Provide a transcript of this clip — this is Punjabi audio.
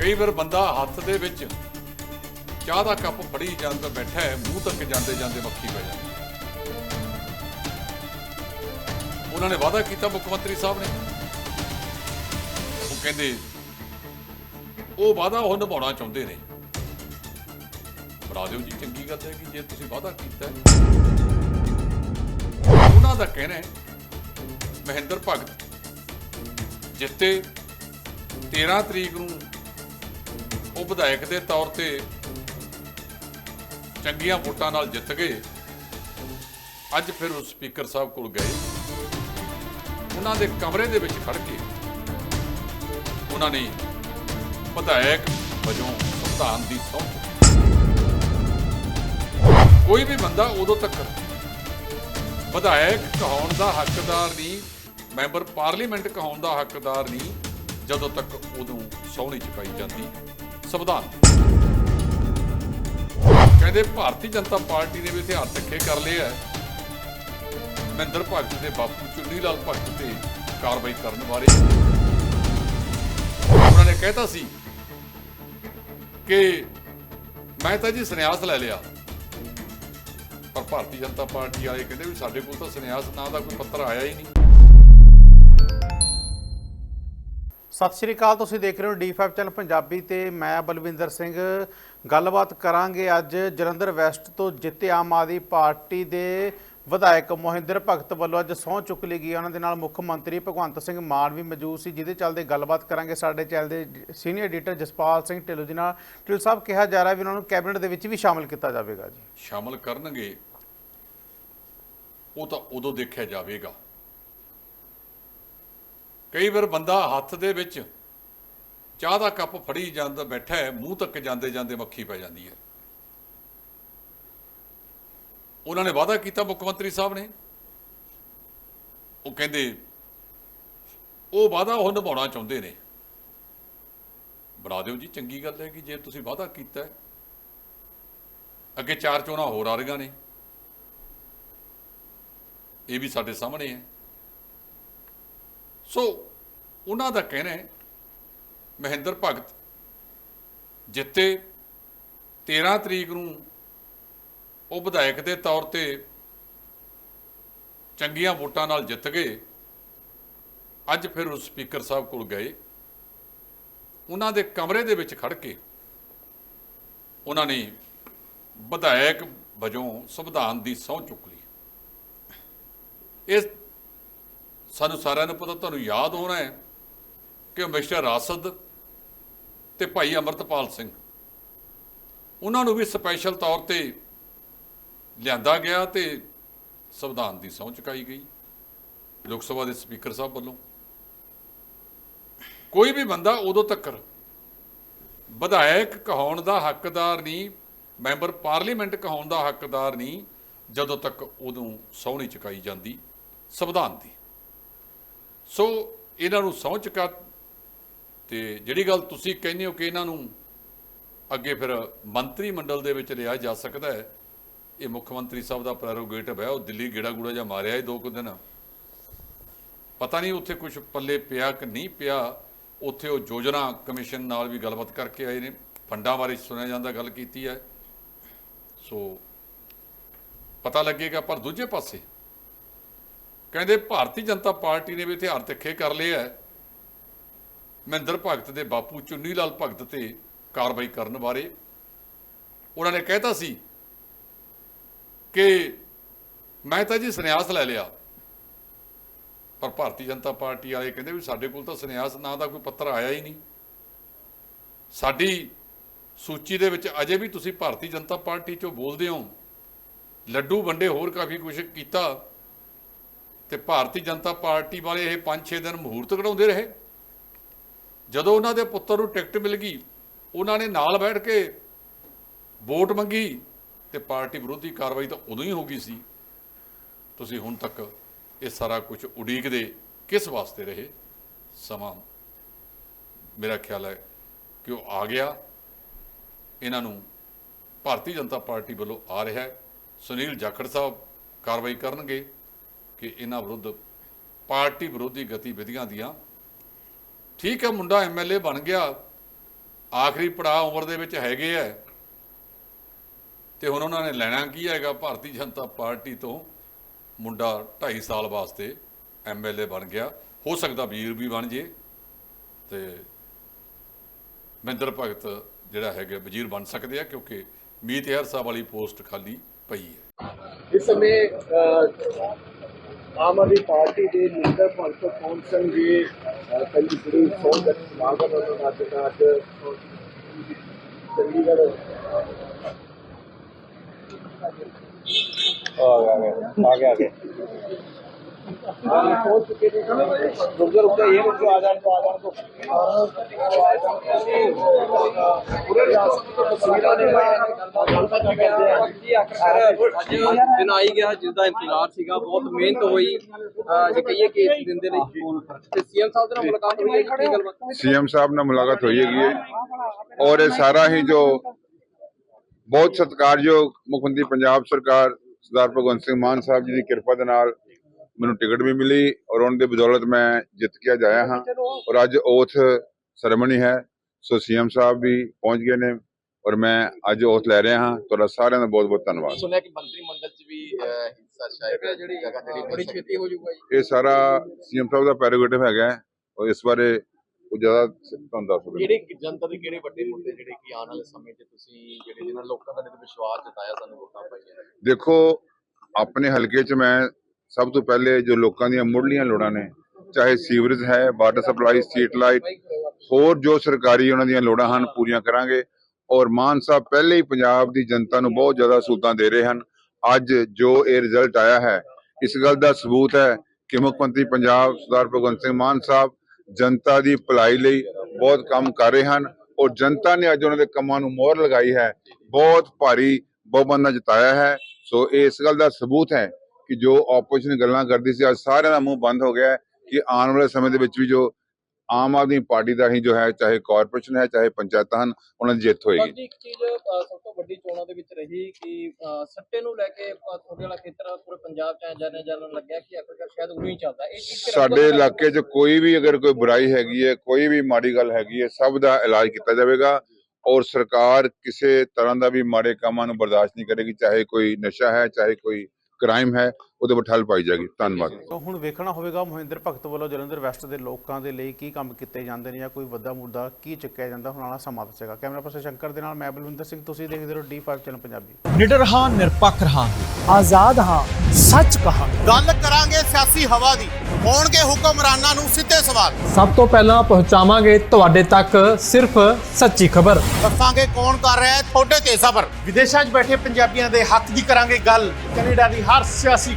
ਕਈ ਵਾਰ ਬੰਦਾ ਹੱਥ ਦੇ ਵਿੱਚ ਚਾਹ ਦਾ ਕੱਪ ਫੜੀ ਜਾਂਦਾ ਬੈਠਾ ਹੈ, ਮੂੰਹ ਤੱਕ ਜਾਂਦੇ ਜਾਂਦੇ ਮੱਖੀ ਪੈ ਜਾਂਦੀ ਉਹਨਾਂ ਨੇ ਵਾਅਦਾ ਕੀਤਾ, ਮੁੱਖ ਮੰਤਰੀ ਸਾਹਿਬ ਨੇ। ਉਹ ਕਹਿੰਦੇ, ਉਹ ਵਾਅਦਾ ਉਹ ਨਿਭਾਉਣਾ ਚਾਹੁੰਦੇ ਨੇ। ਬਣਾ ਜੀ, ਚੰਗੀ ਗੱਲ ਹੈ ਕਿ ਜੇ ਤੁਸੀਂ ਵਾਅਦਾ ਕੀਤਾ ਉਹਨਾਂ ਦਾ ਕਹਿਣਾ ਹੈ, ਮਹਿੰਦਰ ਭਗਤ, ਜਿੱਤੇ 13 ਤਰੀਕ ਨੂੰ ਉਹ ਵਿਧਾਇਕ ਦੇ ਤੌਰ ਤੇ ਚੰਗੀਆਂ ਵੋਟਾਂ ਨਾਲ ਜਿੱਤ ਗਏ। ਅੱਜ ਫਿਰ ਉਹ ਸਪੀਕਰ ਸਾਹਿਬ ਕੋਲ ਗਏ। ਉਹਨਾਂ ਦੇ ਕਮਰੇ ਦੇ ਵਿੱਚ ਖੜ ਕੇ ਉਹਨਾਂ ਨੇ ਵਿਧਾਇਕ ਵਜੋਂ ਸੰਵਿਧਾਨ ਦੀ ਸਹੁੰ ਕੋਈ ਵੀ ਬੰਦਾ ਉਦੋਂ ਤੱਕ ਵਿਧਾਇਕ ਕਹਾਉਣ ਦਾ ਹੱਕਦਾਰ ਨਹੀਂ, ਮੈਂਬਰ ਪਾਰਲੀਮੈਂਟ ਕਹਾਉਣ ਦਾ ਹੱਕਦਾਰ ਨਹੀਂ, ਜਦੋਂ ਤੱਕ ਉਦੋਂ ਸਹੁੰ ਨਹੀਂ ਚੁਕਾਈ ਜਾਂਦੀ। ਸੰਵਿਧਾਨ। ਕਹਿੰਦੇ ਭਾਰਤੀ ਜਨਤਾ ਪਾਰਟੀ ਨੇ ਵੀ ਇਤਿਹਾਸ ਤਿੱਖੇ ਕਰ ਲਿਆ ਹੈ। ਮਹਿੰਦਰ ਭਗਤ ਦੇ ਬਾਪੂ ਚੁੰਨੀ ਲਾਲ ਭਗਤ ਤੇ ਕਾਰਵਾਈ ਕਰਨ ਬਾਰੇ। ਉਹਨਾਂ ਨੇ ਕਹਿਤਾ ਸੀ ਕਿ ਮੈਂ ਤਾਂ ਜੀ ਸੰਨਿਆਸ ਲੈ ਲਿਆ। ਪਰ ਭਾਰਤੀ ਜਨਤਾ ਪਾਰਟੀ ਵਾਲੇ ਕਹਿੰਦੇ ਵੀ ਸਾਡੇ ਕੋਲ ਤਾਂ ਸੰਨਿਆਸ ਨਾਂ ਦਾ ਕੋਈ ਪੱਤਰ ਆਇਆ ਹੀ ਨਹੀਂ। ਸਤਿ ਸ਼੍ਰੀ ਅਕਾਲ, ਤੁਸੀਂ ਦੇਖ ਰਹੇ ਹੋ ਡੀ5 ਚੈਨਲ ਪੰਜਾਬੀ ਤੇ ਮੈਂ ਬਲਵਿੰਦਰ ਸਿੰਘ। ਗੱਲਬਾਤ ਕਰਾਂਗੇ ਅੱਜ ਜਲੰਧਰ ਵੈਸਟ ਤੋਂ ਜਿੱਤੇ ਆਮ ਆਦਮੀ ਪਾਰਟੀ ਦੇ ਵਿਧਾਇਕ ਮੋਹਿੰਦਰ ਭਗਤ ਵੱਲੋਂ ਅੱਜ ਸਹੁੰ ਚੁੱਕ ਲਈ ਗਈ ਉਹਨਾਂ ਦੇ ਨਾਲ ਮੁੱਖ ਮੰਤਰੀ ਭਗਵੰਤ ਸਿੰਘ ਮਾਨ ਵੀ ਮੌਜੂਦ ਸੀ, ਜਿਹਦੇ ਚੱਲਦੇ ਗੱਲਬਾਤ ਕਰਾਂਗੇ। ਸਾਡੇ ਚੈਨਲ ਦੇ ਸੀਨੀਅਰ ਐਡੀਟਰ ਜਸਪਾਲ ਸਿੰਘ ਢਿੱਲੋਂ ਜੀ ਨਾਲ। ਢਿੱਲੋਂ ਸਾਹਿਬ, ਕਿਹਾ ਜਾ ਰਿਹਾ ਵੀ ਉਹਨਾਂ ਨੂੰ ਕੈਬਨਿਟ ਦੇ ਵਿੱਚ ਵੀ ਸ਼ਾਮਲ ਕੀਤਾ ਜਾਵੇਗਾ ਜੀ। ਸ਼ਾਮਲ ਕਰਨਗੇ, ਉਹ ਤਾਂ ਉਦੋਂ ਦੇਖਿਆ ਜਾਵੇਗਾ। ਕਈ ਵਾਰ ਬੰਦਾ ਹੱਥ ਦੇ ਵਿੱਚ ਚਾਹ ਦਾ ਕੱਪ ਫੜੀ ਜਾਂਦਾ, ਬੈਠਾ ਹੈ, ਮੂੰਹ ਤੱਕ ਜਾਂਦੇ ਜਾਂਦੇ ਮੱਖੀ ਪੈ ਜਾਂਦੀ ਹੈ। ਉਹਨਾਂ ਨੇ ਵਾਅਦਾ ਕੀਤਾ ਮੁੱਖ ਮੰਤਰੀ ਸਾਹਿਬ ਨੇ। ਉਹ ਕਹਿੰਦੇ, ਉਹ ਵਾਅਦਾ ਉਹ ਨਿਭਾਉਣਾ ਚਾਹੁੰਦੇ ਨੇ। ਬਣਾ ਦਿਓ ਜੀ, ਚੰਗੀ ਗੱਲ ਹੈ ਕਿ ਜੇ ਤੁਸੀਂ ਵਾਅਦਾ ਕੀਤਾ ਹੈ। ਅੱਗੇ ਚਾਰ ਚੋਣਾਂ ਹੋਰ ਆ ਰਹੀਆਂ ਨੇ। ਇਹ ਵੀ ਸਾਡੇ ਸਾਹਮਣੇ ਹੈ। ਸੋ ਉਹਨਾਂ ਦਾ ਕਹਿਣਾ ਹੈ, ਮਹਿੰਦਰ ਭਗਤ ਜਿੱਤੇ 13 ਤਰੀਕ ਨੂੰ ਉਹ ਵਿਧਾਇਕ ਦੇ ਤੌਰ ਤੇ ਚੰਗੀਆਂ ਵੋਟਾਂ ਨਾਲ ਜਿੱਤ ਗਏ, ਅੱਜ ਫਿਰ ਉਹ ਸਪੀਕਰ ਸਾਹਿਬ ਕੋਲ ਗਏ, ਉਹਨਾਂ ਦੇ ਕਮਰੇ ਦੇ ਵਿੱਚ ਖੜ ਕੇ ਉਹਨਾਂ ਨੇ ਵਿਧਾਇਕ ਵਜੋਂ ਸੰਵਿਧਾਨ ਦੀ ਸਹੁੰ ਚੁੱਕ ਲਈ। ਇਸ ਸਾਨੂੰ ਸਾਰਿਆਂ ਨੂੰ ਪਤਾ, ਤੁਹਾਨੂੰ ਯਾਦ ਹੋਣਾ ਹੈ ਕਿ ਮਿਸਟਰ ਰਾਸਦ ਤੇ ਭਾਈ ਅਮਰਤਪਾਲ ਸਿੰਘ, ਉਹਨਾਂ ਨੂੰ ਵੀ ਸਪੈਸ਼ਲ ਤੌਰ ਤੇ ਲਿਆਂਦਾ ਗਿਆ ਤੇ ਸੰਵਿਧਾਨ ਦੀ ਸਹੁੰ ਚੁਕਾਈ ਗਈ, ਲੋਕ ਸਭਾ ਦੇ ਸਪੀਕਰ ਸਾਹਿਬ ਵੱਲੋਂ। ਕੋਈ ਵੀ ਬੰਦਾ ਉਦੋਂ ਤੱਕ ਵਿਧਾਇਕ ਕਹਾਉਣ ਦਾ ਹੱਕਦਾਰ ਨਹੀਂ, ਮੈਂਬਰ ਪਾਰਲੀਮੈਂਟ ਕਹਾਉਣ ਦਾ ਹੱਕਦਾਰ ਨਹੀਂ, ਜਦੋਂ ਤੱਕ ਉਦੋਂ ਸਹੁੰ ਨਹੀਂ ਚੁਕਾਈ ਜਾਂਦੀ ਸੰਵਿਧਾਨ ਦੀ। ਸੋ ਇਹਨਾਂ ਨੂੰ ਸਹੁੰ ਚੁਕਾ ਤੇ ਜਿਹੜੀ ਗੱਲ ਤੁਸੀਂ ਕਹਿੰਦੇ ਹੋ ਕਿ ਇਹਨਾਂ ਨੂੰ ਅੱਗੇ ਫਿਰ ਮੰਤਰੀ ਮੰਡਲ ਦੇ ਵਿੱਚ ਲਿਆ ਜਾ ਸਕਦਾ ਹੈ, ਇਹ ਮੁੱਖ ਮੰਤਰੀ ਸਾਹਿਬ ਦਾ ਪ੍ਰੈਰੋਗੇਟਿਵ ਹੈ, ਉਹ ਦਿੱਲੀ ਗੇੜਾ ਗੂੜਾ ਜਾਂ ਮਾਰਿਆ ਇਹ ਦੋ ਕੁ ਦਿਨ। ਪਤਾ ਨਹੀਂ ਉੱਥੇ ਕੁਝ ਪੱਲੇ ਪਿਆ ਕਿ ਨਹੀਂ ਪਿਆ, ਉੱਥੇ ਉਹ ਯੋਜਨਾ ਕਮਿਸ਼ਨ ਨਾਲ ਵੀ ਗੱਲਬਾਤ ਕਰਕੇ ਆਏ ਨੇ, ਫੰਡਾਂ ਬਾਰੇ ਸੁਣਿਆ ਜਾਂਦਾ, ਗੱਲ ਕੀਤੀ ਹੈ। ਸੋ ਪਤਾ ਲੱਗੇਗਾ, ਪਰ ਦੂਜੇ ਪਾਸੇ ਕਹਿੰਦੇ ਭਾਰਤੀ ਜਨਤਾ ਪਾਰਟੀ ਨੇ ਵੀ ਹਥਿਆਰ ਤਿੱਖੇ ਕਰ ਲਏ ਹੈ ਮਹਿੰਦਰ ਭਗਤ ਦੇ ਬਾਪੂ ਚੁੰਨੀ ਲਾਲ ਭਗਤ ਤੇ ਕਾਰਵਾਈ ਕਰਨ ਬਾਰੇ ਉਹਨਾਂ ਨੇ ਕਹਿਤਾ ਸੀ ਕਿ ਮੈਂ ਤਾਂ ਜੀ ਸੰਨਿਆਸ ਲੈ ਲਿਆ। ਪਰ ਭਾਰਤੀ ਜਨਤਾ ਪਾਰਟੀ ਵਾਲੇ ਕਹਿੰਦੇ ਵੀ ਸਾਡੇ ਕੋਲ ਤਾਂ ਸੰਨਿਆਸ ਨਾਂ ਦਾ ਕੋਈ ਪੱਤਰ ਆਇਆ ਹੀ ਨਹੀਂ। ਸਾਡੀ ਸੂਚੀ ਦੇ ਵਿੱਚ ਅਜੇ ਵੀ ਤੁਸੀਂ ਭਾਰਤੀ ਜਨਤਾ ਪਾਰਟੀ ਚੋਂ ਬੋਲਦੇ ਹੋ। ਲੱਡੂ ਵੰਡੇ ਹੋਰ ਕਾਫੀ ਕੁਝ ਕੀਤਾ। ਤੇ ਭਾਰਤੀ ਜਨਤਾ ਪਾਰਟੀ ਵਾਲੇ ਇਹ 5-6 ਦਿਨ ਮਹੂਰਤ ਕਢਾਉਂਦੇ ਰਹੇ। ਜਦੋਂ ਉਹਨਾਂ ਦੇ ਪੁੱਤਰ ਨੂੰ ਟਿਕਟ ਮਿਲ ਗਈ, ਉਹਨਾਂ ਨੇ ਨਾਲ ਬੈਠ ਕੇ ਵੋਟ ਮੰਗੀ ਤੇ ਪਾਰਟੀ ਵਿਰੋਧੀ ਕਾਰਵਾਈ ਤਾਂ ਉਦੋਂ ਹੀ ਹੋ ਗਈ ਸੀ। ਤੁਸੀਂ ਹੁਣ ਤੱਕ ਇਹ ਸਾਰਾ ਕੁਝ ਉਡੀਕਦੇ ਕਿਸ ਵਾਸਤੇ ਰਹੇ? ਸਮਾਂ ਮੇਰਾ ਖਿਆਲ ਹੈ ਕਿ ਉਹ ਆ ਗਿਆ। ਇਹਨਾਂ ਨੂੰ ਭਾਰਤੀ ਜਨਤਾ ਪਾਰਟੀ ਵੱਲੋਂ ਆ ਰਿਹਾ ਹੈ। ਸੁਨੀਲ ਜਾਖੜ ਸਾਹਿਬ ਕਾਰਵਾਈ ਕਰਨਗੇ। ਕਿ ਇਹਨਾਂ ਵਿਰੁੱਧ ਪਾਰਟੀ ਵਿਰੋਧੀ ਗਤੀਵਿਧੀਆਂ ਦੀਆਂ। ਠੀਕ ਹੈ, ਮੁੰਡਾ ਐਮਐਲਏ ਬਣ ਗਿਆ। ਆਖਰੀ ਪੜਾਅ ਉਮਰ ਦੇ ਵਿੱਚ ਹੈਗੇ ਆ ਤੇ ਹੁਣ ਉਹਨਾਂ ਨੇ ਲੈਣਾ ਕੀ ਹੈਗਾ? ਭਾਰਤੀ ਜਨਤਾ ਪਾਰਟੀ ਤੋਂ ਮੁੰਡਾ 2.5 ਸਾਲ ਵਾਸਤੇ ਐਮਐਲਏ ਬਣ ਗਿਆ। ਹੋ ਸਕਦਾ ਵੀਰ ਵੀ ਬਣ ਜੇ। ਤੇ ਮਹਿੰਦਰ ਭਗਤ ਜਿਹੜਾ ਹੈਗਾ, ਵਜ਼ੀਰ ਬਣ ਸਕਦੇ ਆ, ਕਿਉਂਕਿ ਮੀਤ ਹਰ ਸਾਹਿਬ ਵਾਲੀ ਪੋਸਟ ਖਾਲੀ ਪਈ ਹੈ। ਇਸ ਸਮੇਂ ਆਮ ਆਦਮੀ ਪਾਰਟੀ ਦੇ ਲੀਡਰ ਭਗਤ ਕੌਣ ਸਿੰਘ ਜੀ ਕੱਲੀ ਜਿਹੜੀ ਸੌਂ ਦਾ ਸਵਾਗਤ ਉਹਨਾਂ ਦਾ ਅੱਜ, ਚੰਡੀਗੜ੍ਹ। ਆ ਗਿਆ ਆ ਗਿਆ ਆ ਗਿਆ। ਤੋਂ ਆ ਜਾਣ ਤੋਂ ਪੂਰੇ ਰਿਆਸਤ ਤੋਂ ਤਸਵੀਰਾਂ ਨੇ ਗੱਲਬਾਤ ਕਰਦੇ ਆ ਜੀ ਅਕਸਰ ਅੱਜ ਦਿਨ ਆਈ ਗਿਆ ਜਿਸ ਦਾ ਇੰਤਜ਼ਾਰ ਸੀਗਾ ਬਹੁਤ ਮਿਹਨਤ ਹੋਈ ਅਹ ਜੇ ਕਹੀਏ ਕਿ ਇਸ ਦਿਨ ਦੇ ਲਈ ਤੇ ਸੀਐਮ ਸਾਹਿਬ ਦੇ ਨਾਲ ਮੁਲਾਕਾਤ ਹੋਈ ਹੈ ਜੀ, ਕੀ ਗੱਲਬਾਤ ਸੀਐਮ ਸਾਹਿਬ ਨਾਲ ਮੁਲਾਕਾਤ ਹੋਈ ਹੈਗੀ ਹੈ ਔਰ ਇਹ ਸਾਰਾ ਹੀ ਜੋ ਬਹੁਤ ਸਤਿਕਾਰਯੋਗ ਮੁੱਖ ਮੰਤਰੀ ਪੰਜਾਬ ਸਰਕਾਰ ਸਰਦਾਰ ਭਗਵੰਤ ਸਿੰਘ ਮਾਨ ਸਾਹਿਬ ਜੀ ਦੀ ਕਿਰਪਾ ਦੇ ਨਾਲ ਮੈਨੂੰ ਟਿਕਟ ਵੀ ਮਿਲੀ ਔਰ ਉਹਨਾਂ ਦੇ ਬਦੌਲਤ ਮੈਂ ਜਿੱਤ ਕੇ ਆਇਆ ਹਾਂ। ਔਰ ਅੱਜ ਓਥ ਸਰਮਨੀ ਹੈ। ਸੋ ਸੀਐਮ ਸਾਹਿਬ ਵੀ ਪਹੁੰਚ ਗਏ ਨੇ ਔਰ ਮੈਂ ਅੱਜ ਓਥ ਲੈ ਰਿਹਾ ਹਾਂ। ਤੁਹਾਡਾ ਸਾਰਿਆਂ ਦਾ ਬਹੁਤ ਬਹੁਤ ਧੰਨਵਾਦ ਸੁਣਿਆ ਕਿ ਮੰਤਰੀ ਮੰਡਲ ਚ ਵੀ ਹਿੱਸਾ ਸ਼ਾਇਦ ਜਿਹੜੀ ਜਗ੍ਹਾ ਜਿਹੜੀ ਛੇਤੀ ਇਹ ਸਾਰਾ ਸੀਐਮ ਸਾਹਿਬ ਦਾ ਪੈਰੋਗੇਟਿਵ ਹੈਗਾ ਔਰ ਇਸ ਬਾਰੇ ਉਹ ਜ਼ਿਆਦਾ ਤੁਹਾਨੂੰ ਦੱਸ ਸਕਦੇ ਜਿਹੜੇ ਜਨਤਾ ਦੇ ਕਿਹੜੇ ਵੱਡੇ ਮੁੱਦੇ ਜਿਹੜੇ ਕਿ ਆਉਣ ਵਾਲੇ ਸਮੇਂ 'ਚ ਤੁਸੀਂ ਜਿਹੜੇ ਜਿਹਨਾਂ ਲੋਕਾਂ ਦਾ ਵਿਸ਼ਵਾਸ ਜਤਾਇਆ ਸਾਨੂੰ ਵੋਟਾਂ ਪਾਈਆਂ ਦੇਖੋ ਆਪਣੇ ਹਲਕੇ 'ਚ ਮੈਂ ਸਭ ਤੋਂ ਪਹਿਲੇ ਜੋ ਲੋਕਾਂ ਦੀਆਂ ਮੁੱਢਲੀਆਂ ਲੋੜਾਂ ਨੇ, ਚਾਹੇ ਸੀਵਰੇਜ ਹੈ ਵਾਟਰ ਸਪਲਾਈ ਸਟਰੀਟ ਲਾਈਟ ਹੋਰ ਜੋ ਸਰਕਾਰੀ ਉਹਨਾਂ ਦੀਆਂ ਲੋੜਾਂ ਹਨ, ਪੂਰੀਆਂ ਕਰਾਂਗੇ। ਔਰ ਮਾਨ ਸਾਹਿਬ, ਪਹਿਲੇ ਹੀ ਪੰਜਾਬ ਦੀ ਜਨਤਾ ਨੂੰ ਬਹੁਤ ਜ਼ਿਆਦਾ ਸਹੂਲਤਾਂ ਦੇ ਰਹੇ ਹਨ। ਅੱਜ ਜੋ ਇਹ ਰਿਜ਼ਲਟ ਆਇਆ ਹੈ, ਇਸ ਗੱਲ ਦਾ ਸਬੂਤ ਹੈ ਕਿ ਮੁੱਖ ਮੰਤਰੀ ਪੰਜਾਬ ਸਰਦਾਰ ਭਗਵੰਤ ਸਿੰਘ ਮਾਨ ਸਾਹਿਬ ਜਨਤਾ ਦੀ ਭਲਾਈ ਲਈ ਬਹੁਤ ਕੰਮ ਕਰ ਰਹੇ ਹਨ ਔਰ ਜਨਤਾ ਨੇ ਅੱਜ ਉਹਨਾਂ ਦੇ ਕੰਮਾਂ ਨੂੰ ਮੋਹਰ ਲਗਾਈ ਹੈ। ਬਹੁਤ ਭਾਰੀ ਬਹੁਮਤ ਨਾਲ ਜਿਤਾਇਆ ਹੈ। ਸੋ ਇਹ ਇਸ ਗੱਲ ਦਾ ਸਬੂਤ ਹੈ ਕਿ ਜੋ ਆਪੋਜੀਸ਼ਨ ਗੱਲਾਂ ਕਰਦੀ ਸੀ ਅੱਜ ਸਾਰਿਆਂ ਦਾ ਮੂੰਹ ਬੰਦ ਹੋ ਗਿਆ ਹੈ ਕਿ ਆਉਣ ਵਾਲੇ ਸਮੇਂ ਦੇ ਵਿੱਚ ਵੀ ਜੋ ਆਮ ਆਦਮੀ ਪਾਰਟੀ ਦਾ ਹੀ ਜੋ ਹੈ ਚਾਹੇ ਕਾਰਪੋਰੇਸ਼ਨ ਹੈ ਚਾਹੇ ਪੰਚਾਇਤਾਂ ਹਨ ਉਹਨਾਂ ਦੀ ਜਿੱਤ ਹੋਏਗੀ। ਇੱਕ ਚੀਜ਼ ਸਭ ਤੋਂ ਵੱਡੀ ਚੋਣਾਂ ਦੇ ਵਿੱਚ ਰਹੀ ਕਿ ਸੱਟੇ ਨੂੰ ਲੈ ਕੇ ਤੁਹਾਡੇ ਵਾਲਾ ਖੇਤਰ ਪੂਰੇ ਪੰਜਾਬ ਚ ਜਾਣਿਆ ਜਾਣ ਲੱਗਿਆ ਕਿ ਆਖਰਕਾਰ ਸ਼ਾਇਦ ਉਦੋਂ ਹੀ ਚੱਲਦਾ ਇਹ ਚੀਜ਼ ਸਾਡੇ ਇਲਾਕੇ 'ਚ ਕੋਈ ਵੀ ਅਗਰ ਕੋਈ ਬੁਰਾਈ ਹੈਗੀ ਹੈ ਕੋਈ ਵੀ ਮਾੜੀ ਗੱਲ ਹੈਗੀ ਹੈ ਸਭ ਦਾ ਇਲਾਜ ਕੀਤਾ ਜਾਵੇਗਾ ਔਰ ਸਰਕਾਰ ਕਿਸੇ ਤਰ੍ਹਾਂ ਦਾ ਵੀ ਮਾੜੇ ਕੰਮਾਂ ਨੂੰ ਬਰਦਾਸ਼ਤ ਨਹੀਂ ਕਰੇਗੀ ਚਾਹੇ ਕੋਈ ਨਸ਼ਾ ਹੈ ਚਾਹੇ ਕੋਈ ਕ੍ਰਾਈਮ ਹੈ। ਉਹਦੇ ਪਰ ਠੱਲ ਪਾਈ ਜਾਏਗੀ। ਧੰਨਵਾਦ। ਤਾਂ ਹੁਣ ਵੇਖਣਾ ਹੋਵੇਗਾ ਮਹਿੰਦਰ ਭਗਤ ਵੱਲੋਂ ਜਲੰਧਰ ਵੈਸਟ ਦੇ ਲੋਕਾਂ ਦੇ ਲਈ ਕੀ ਕੰਮ ਕੀਤੇ ਜਾਂਦੇ ਨੇ ਜਾਂ ਕੋਈ ਵੱਡਾ ਮੁੱਦਾ ਕੀ ਚੁੱਕਿਆ ਜਾਂਦਾ ਹੁਣ ਵਾਲਾ ਸਮਾਂ ਦੱਸੇਗਾ। ਕੈਮਰਾ ਪਰਸਨ ਸ਼ੰਕਰ ਦੇ ਨਾਲ ਮੈਂ ਬਲਵਿੰਦਰ ਸਿੰਘ ਤੁਸੀਂ ਦੇਖਦੇ ਰਹੋ D5 ਚੈਨਲ ਪੰਜਾਬੀ। ਨਿਡਰ ਹਾਂ ਨਿਰਪੱਖ ਰਹਾਂਗੇ। ਆਜ਼ਾਦ ਹਾਂ ਸੱਚ ਕਹਾਂਗੇ। ਗੱਲ ਕਰਾਂਗੇ ਸਿਆਸੀ ਹਵਾ ਦੀ। ਹੋਣਗੇ ਹੁਕਮਰਾਨਾਂ ਨੂੰ ਸਿੱਧੇ ਸਵਾਲ। ਸਭ ਤੋਂ ਪਹਿਲਾਂ ਪਹੁੰਚਾਵਾਂਗੇ ਤੁਹਾਡੇ ਤੱਕ ਸਿਰਫ ਸੱਚੀ ਖਬਰ। ਦੱਸਾਂਗੇ ਕੌਣ ਕਰ ਰਿਹਾ ਹੈ ਤੁਹਾਡੇ ਤੇ ਸਬਰ। ਵਿਦੇਸ਼ਾਂ 'ਚ ਬੈਠੇ ਪੰਜਾਬੀਆਂ ਦੇ ਹੱਕ ਦੀ ਕਰਾਂਗੇ ਗੱਲ। ਕੈਨੇਡਾ ਦੀ ਹਰ ਸਿਆਸੀ